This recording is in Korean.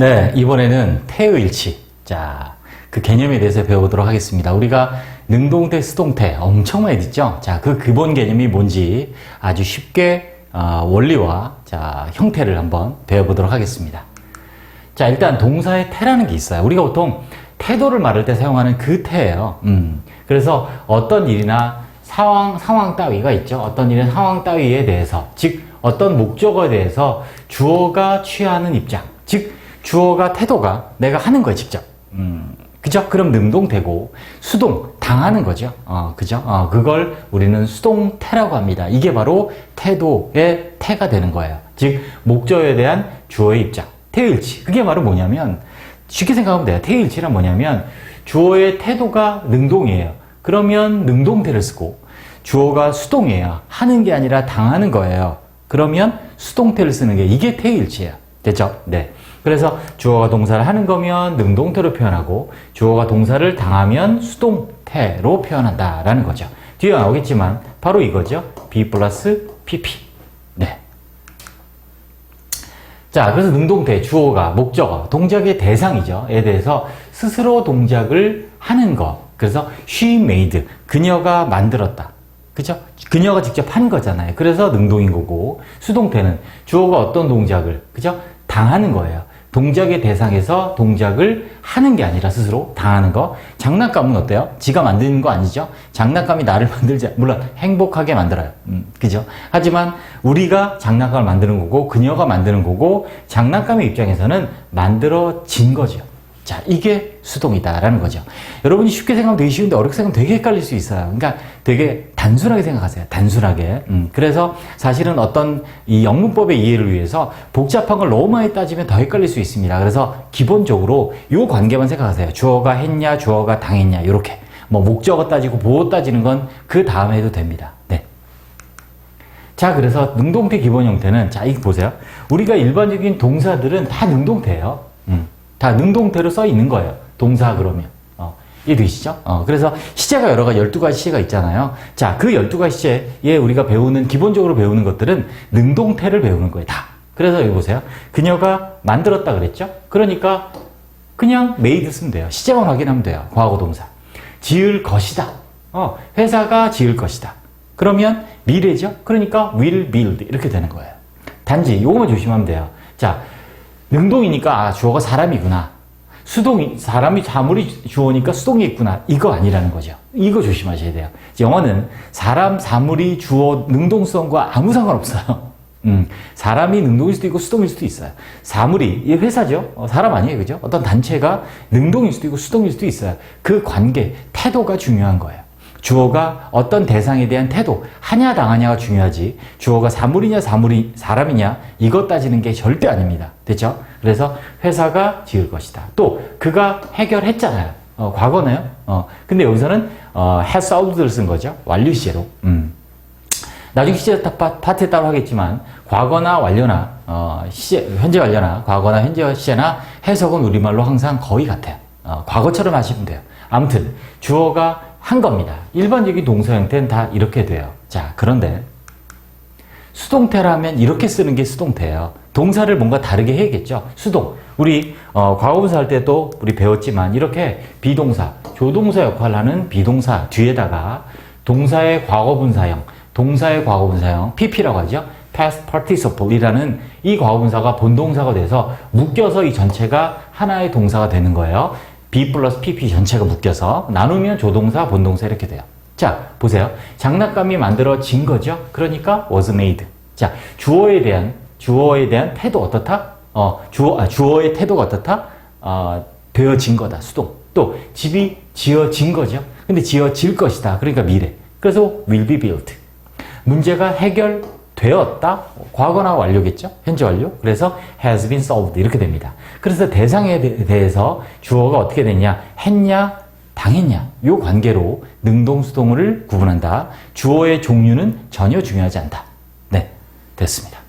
네, 이번에는 태의일치. 자, 그 개념에 대해서 배워보도록 하겠습니다. 우리가 능동태, 수동태 엄청 많이 듣죠? 자, 그 기본 개념이 뭔지 아주 쉽게 어, 원리와 자, 형태를 한번 배워보도록 하겠습니다. 자, 일단 동사의 태라는 게 있어요. 우리가 보통 태도를 말할 때 사용하는 그 태예요. 음. 그래서 어떤 일이나 상황, 상황 따위가 있죠. 어떤 일은 상황 따위에 대해서, 즉, 어떤 목적어에 대해서 주어가 취하는 입장, 즉, 주어가 태도가 내가 하는 거예요, 직접. 음, 그죠? 그럼 능동태고, 수동, 당하는 거죠. 어, 그죠? 어, 그걸 우리는 수동태라고 합니다. 이게 바로 태도의 태가 되는 거예요. 즉, 목적어에 대한 주어의 입장. 태일치. 그게 바로 뭐냐면, 쉽게 생각하면 돼요. 태일치란 뭐냐면, 주어의 태도가 능동이에요. 그러면 능동태를 쓰고, 주어가 수동이에요. 하는 게 아니라 당하는 거예요. 그러면 수동태를 쓰는 게 이게 태일치예요. 됐죠? 네. 그래서 주어가 동사를 하는 거면 능동태로 표현하고 주어가 동사를 당하면 수동태로 표현한다라는 거죠. 뒤에 나오겠지만 바로 이거죠. B 플러스 PP. 네. 자, 그래서 능동태, 주어가, 목적어, 동작의 대상이죠.에 대해서 스스로 동작을 하는 것. 그래서 she made, 그녀가 만들었다. 그죠? 그녀가 직접 한 거잖아요. 그래서 능동인 거고, 수동태는 주어가 어떤 동작을, 그죠? 당하는 거예요. 동작의 대상에서 동작을 하는 게 아니라 스스로 당하는 거. 장난감은 어때요? 지가 만드는 거 아니죠? 장난감이 나를 만들지, 물론 행복하게 만들어요. 음, 그죠? 하지만 우리가 장난감을 만드는 거고, 그녀가 만드는 거고, 장난감의 입장에서는 만들어진 거죠. 자, 이게 수동이다라는 거죠. 여러분이 쉽게 생각하면 되게 쉬운데 어렵게 생각하면 되게 헷갈릴 수 있어요. 그러니까 되게 단순하게 생각하세요. 단순하게. 음, 그래서 사실은 어떤 이 영문법의 이해를 위해서 복잡한 걸 너무 많이 따지면 더 헷갈릴 수 있습니다. 그래서 기본적으로 요 관계만 생각하세요. 주어가 했냐, 주어가 당했냐, 이렇게. 뭐 목적어 따지고 보호 따지는 건 그 다음에 해도 됩니다. 네. 자, 그래서 능동태 기본 형태는 자, 이거 보세요. 우리가 일반적인 동사들은 다 능동태예요. 음. 다 능동태로 써 있는 거예요. 동사 그러면. 어, 이해되시죠? 어, 그래서 시제가 여러 가지, 12가지 시제가 있잖아요. 자, 그 12가지 시제에 우리가 배우는, 기본적으로 배우는 것들은 능동태를 배우는 거예요. 다. 그래서 여기 보세요. 그녀가 만들었다 그랬죠? 그러니까 그냥 made 쓰면 돼요. 시제만 확인하면 돼요. 과거 동사. 지을 것이다. 어, 회사가 지을 것이다. 그러면 미래죠? 그러니까 will build. 이렇게 되는 거예요. 단지 이거만 조심하면 돼요. 자, 능동이니까 아, 주어가 사람이구나. 수동이 사람이 사물이 주어니까 수동이 있구나. 이거 아니라는 거죠. 이거 조심하셔야 돼요. 영어는 사람 사물이 주어 능동성과 아무 상관없어요. 음, 사람이 능동일 수도 있고 수동일 수도 있어요. 사물이 이 회사죠. 어, 사람 아니에요, 그죠? 어떤 단체가 능동일 수도 있고 수동일 수도 있어요. 그 관계, 태도가 중요한 거예요. 주어가 어떤 대상에 대한 태도, 하냐 당하냐가 중요하지 주어가 사물이냐 사물이 사람이냐 이것 따지는 게 절대 아닙니다. 됐죠? 그래서 회사가 지을 것이다. 또 그가 해결했잖아요. 어, 과거네요. 어, 근데 여기서는 어, has solved를 쓴 거죠. 완료 시제로. 음. 나중에 시제 파트에 따로 하겠지만 과거나 완료나 어, 시제, 현재 완료나 과거나 현재 시제나 해석은 우리말로 항상 거의 같아요. 어, 과거처럼 하시면 돼요. 아무튼 주어가 한 겁니다. 일반적인 동사 형태는 다 이렇게 돼요. 자, 그런데 수동태라면 이렇게 쓰는 게 수동태예요. 동사를 뭔가 다르게 해야겠죠. 수동. 우리 어, 과거분사 할 때도 우리 배웠지만 이렇게 비동사, 조동사 역할을 하는 비동사 뒤에다가 동사의 과거분사형, 동사의 과거분사형, PP라고 하죠. past participle이라는 이 과거분사가 본동사가 돼서 묶여서 이 전체가 하나의 동사가 되는 거예요. B 플러스 PP 전체가 묶여서 나누면 조동사, 본동사 이렇게 돼요. 자, 보세요. 장난감이 만들어진 거죠. 그러니까 was made. 자, 주어에 대한 주어에 대한 태도 어떻다? 어, 주어 아, 주어의 태도가 어떻다? 어, 되어진 거다. 수동. 또 집이 지어진 거죠. 근데 지어질 것이다. 그러니까 미래. 그래서 will be built. 문제가 해결 되었다. 과거나 완료겠죠? 현재 완료. 그래서 has been solved 이렇게 됩니다. 그래서 대상에 대해서 주어가 어떻게 됐냐? 했냐? 당했냐? 요 관계로 능동 수동을 구분한다. 주어의 종류는 전혀 중요하지 않다. 네, 됐습니다.